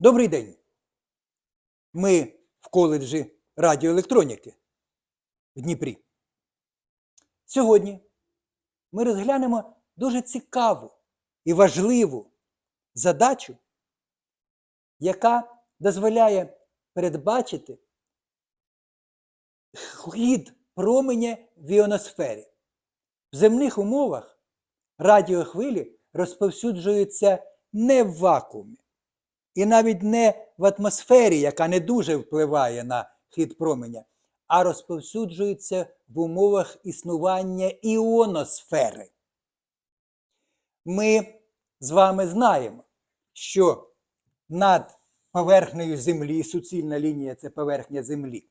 Добрий день. Ми в коледжі радіоелектроніки в Дніпрі. Сьогодні ми розглянемо дуже цікаву і важливу задачу, яка дозволяє передбачити хід променя в іоносфері. В земних умовах радіохвилі розповсюджуються не в вакуумі і навіть не в атмосфері, яка не дуже впливає на хід променя, а розповсюджуються в умовах існування іоносфери. Ми з вами знаємо, що над поверхнею Землі, суцільна лінія це поверхня Землі,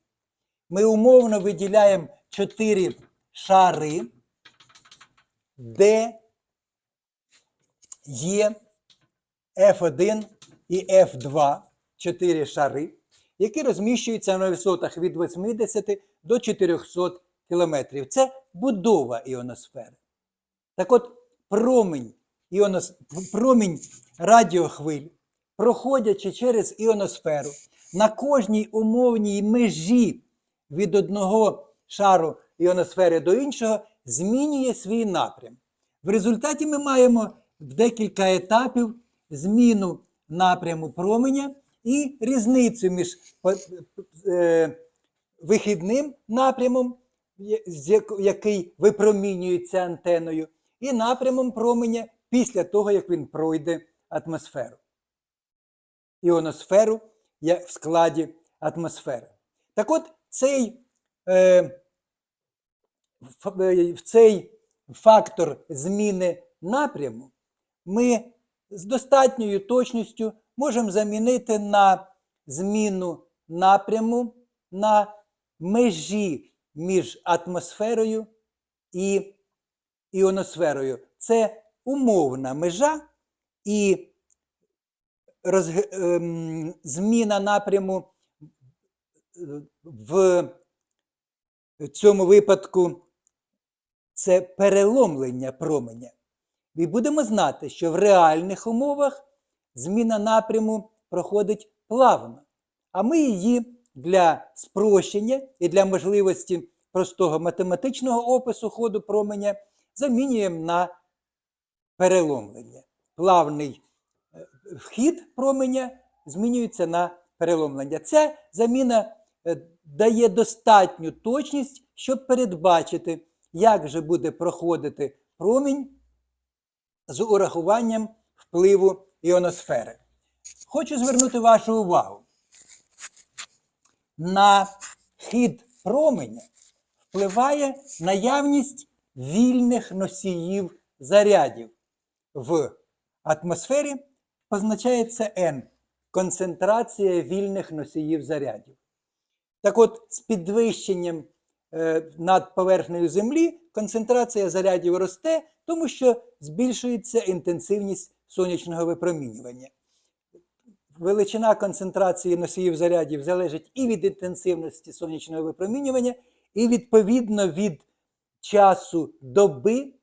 ми умовно виділяємо чотири шари, де є F1 і F2, чотири шари, які розміщуються на висотах від 80 до 400 кілометрів. Це будова іоносфери. Так от, промінь, іонос... промінь радіохвиль, проходячи через іоносферу, на кожній умовній межі від одного шару іоносфери до іншого змінює свій напрям. В результаті ми маємо в декілька етапів зміну напряму променя і різницю між е, вихідним напрямом, який випромінюється антеною, і напрямом променя після того, як він пройде атмосферу. Іоносферу в складі атмосфери. Так от цей, е, цей фактор зміни напряму ми з достатньою точністю можемо замінити на зміну напряму на межі між атмосферою і іоносферою. Це умовна межа і роз... ем, зміна напряму в цьому випадку це переломлення променя. І будемо знати, що в реальних умовах зміна напряму проходить плавно, а ми її для спрощення і для можливості простого математичного опису ходу променя замінюємо на переломлення. Плавний е, вхід променя змінюється на переломлення. Ця заміна е, дає достатню точність, щоб передбачити, як же буде проходити промінь з урахуванням впливу іоносфери. Хочу звернути вашу увагу. На хід променя впливає наявність вільних носіїв зарядів. В атмосфері позначається N концентрація вільних носіїв зарядів. Так от, з підвищенням е, над поверхнею Землі концентрація зарядів росте, тому що збільшується інтенсивність сонячного випромінювання. Величина концентрації носіїв зарядів залежить і від інтенсивності сонячного випромінювання, і відповідно від часу доби,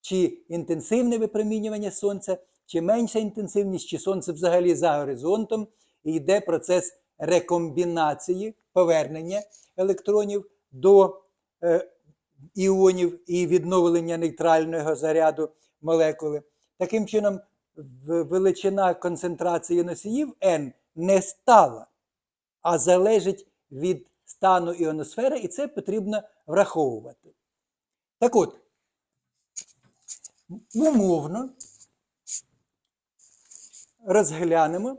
чи інтенсивне випромінювання сонця, чи менша інтенсивність, чи сонце взагалі за горизонтом, і йде процес рекомбінації, повернення електронів до е, іонів і відновлення нейтрального заряду молекули. Таким чином, величина концентрації носіїв N не стала, а залежить від стану іоносфери, і це потрібно враховувати. Так от, умовно розглянемо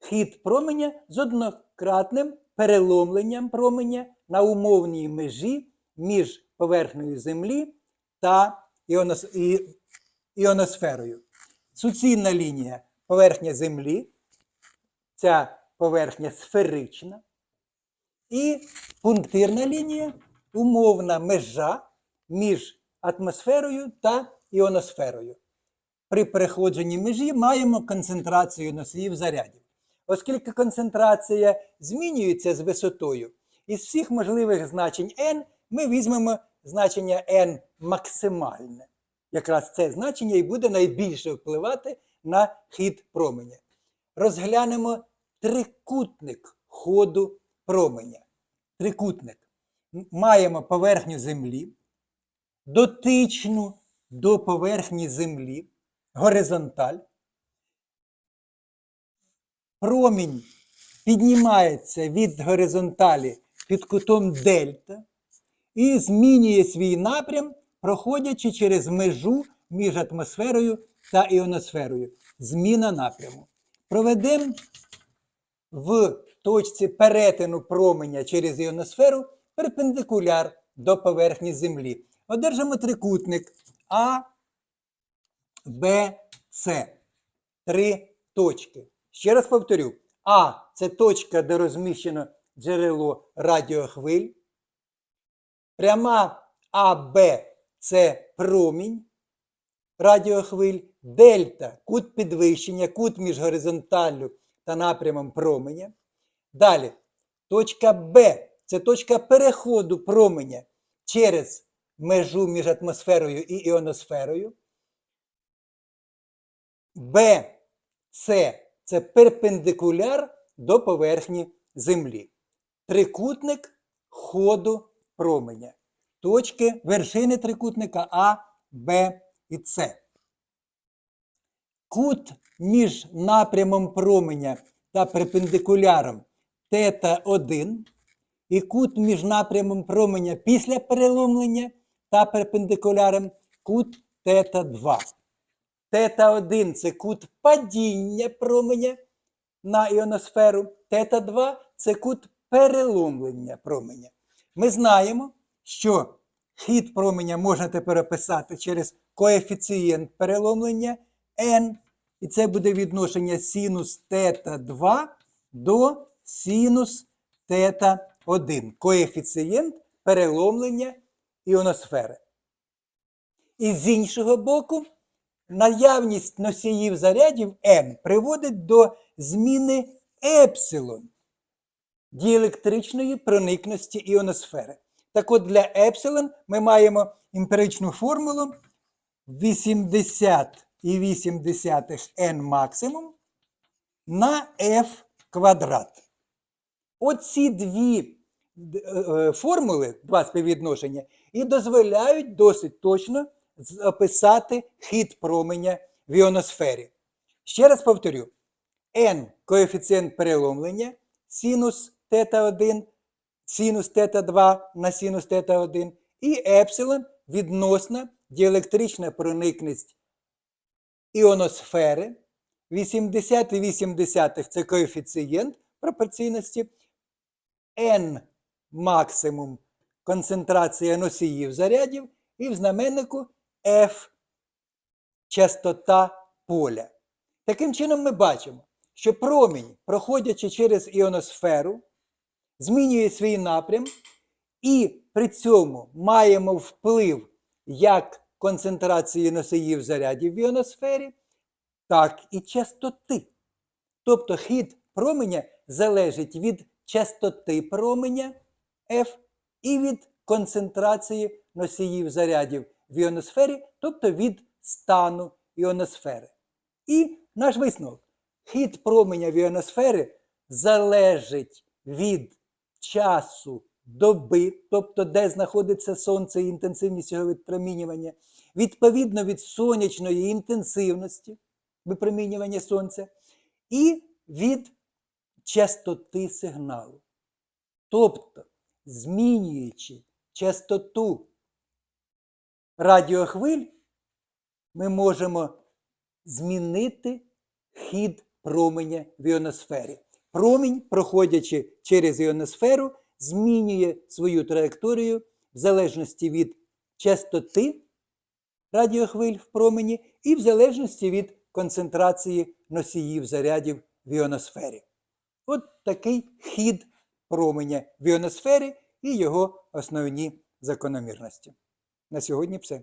хід променя з однократним переломленням променя на умовній межі між поверхнею Землі та іоносферою. Суцільна лінія поверхня Землі, ця поверхня сферична, і пунктирна лінія умовна межа між атмосферою та іоносферою. При переходженні межі маємо концентрацію носіїв зарядів. Оскільки концентрація змінюється з висотою, із всіх можливих значень n ми візьмемо значення n максимальне. Якраз це значення і буде найбільше впливати на хід променя. розглянемо трикутник ходу променя. Трикутник. Маємо поверхню Землі, дотичну до поверхні Землі, горизонталь. Промінь піднімається від горизонталі під кутом дельта і змінює свій напрям, проходячи через межу між атмосферою та іоносферою. Зміна напряму. Проведемо в точці перетину променя через іоносферу перпендикуляр до поверхні Землі. Одержимо трикутник А, Б, С. Три точки. Ще раз повторю: А це точка, де розміщено джерело радіохвиль. Пряма АБ це промінь радіохвиль, дельта кут підвищення, кут між горизонталлю та напрямом променя. Далі, точка Б це точка переходу променя через межу між атмосферою і іоносферою. Б, С це перпендикуляр до поверхні Землі. Трикутник ходу променя. Точки вершини трикутника А, Б і С. Кут між напрямом променя та перпендикуляром тета 1 і кут між напрямом променя після переломлення та перпендикуляром кут тета 2. Тета 1 це кут падіння променя на іоносферу. Тета 2 це кут переломлення променя. Ми знаємо, що хід променя можна тепер описати через коефіцієнт переломлення n, і це буде відношення синус тета 2 до синус тета 1. Коефіцієнт переломлення іоносфери. І з іншого боку, наявність носіїв зарядів n приводить до зміни епсилон діелектричної проникності іоносфери. Так от для епсилон ми маємо емпіричну формулу 80,8 n максимум на f квадрат. Оці дві е, е, формули, два співвідношення, і дозволяють досить точно описати хід променя в іоносфері. Ще раз повторю: n коефіцієнт переломлення, синус тета 1, синус тета 2 на синус тета 1, і епсилон відносна діелектрична проникність іоносфери. 80,8 це коефіцієнт пропорційності, n максимум концентрація носіїв зарядів, і в знаменнику F частота поля. Таким чином, ми бачимо, що промінь, проходячи через іоносферу, змінює свій напрям, і при цьому маємо вплив як концентрації носіїв зарядів в іоносфері, так і частоти. Тобто хід променя залежить від частоти променя F і від концентрації носіїв зарядів в іоносфері, тобто від стану іоносфери. І наш висновок. Хід променя в іоносфері залежить від часу доби, тобто де знаходиться сонце і інтенсивність його відпромінювання, відповідно від сонячної інтенсивності випромінювання сонця, і від частоти сигналу. Тобто, змінюючи частоту радіохвиль, ми можемо змінити хід променя в іоносфері. Промінь, проходячи через іоносферу, змінює свою траєкторію в залежності від частоти радіохвиль в промені і в залежності від концентрації носіїв зарядів в іоносфері. От такий хід променя в іоносфері і його основні закономірності. На сьогодні все.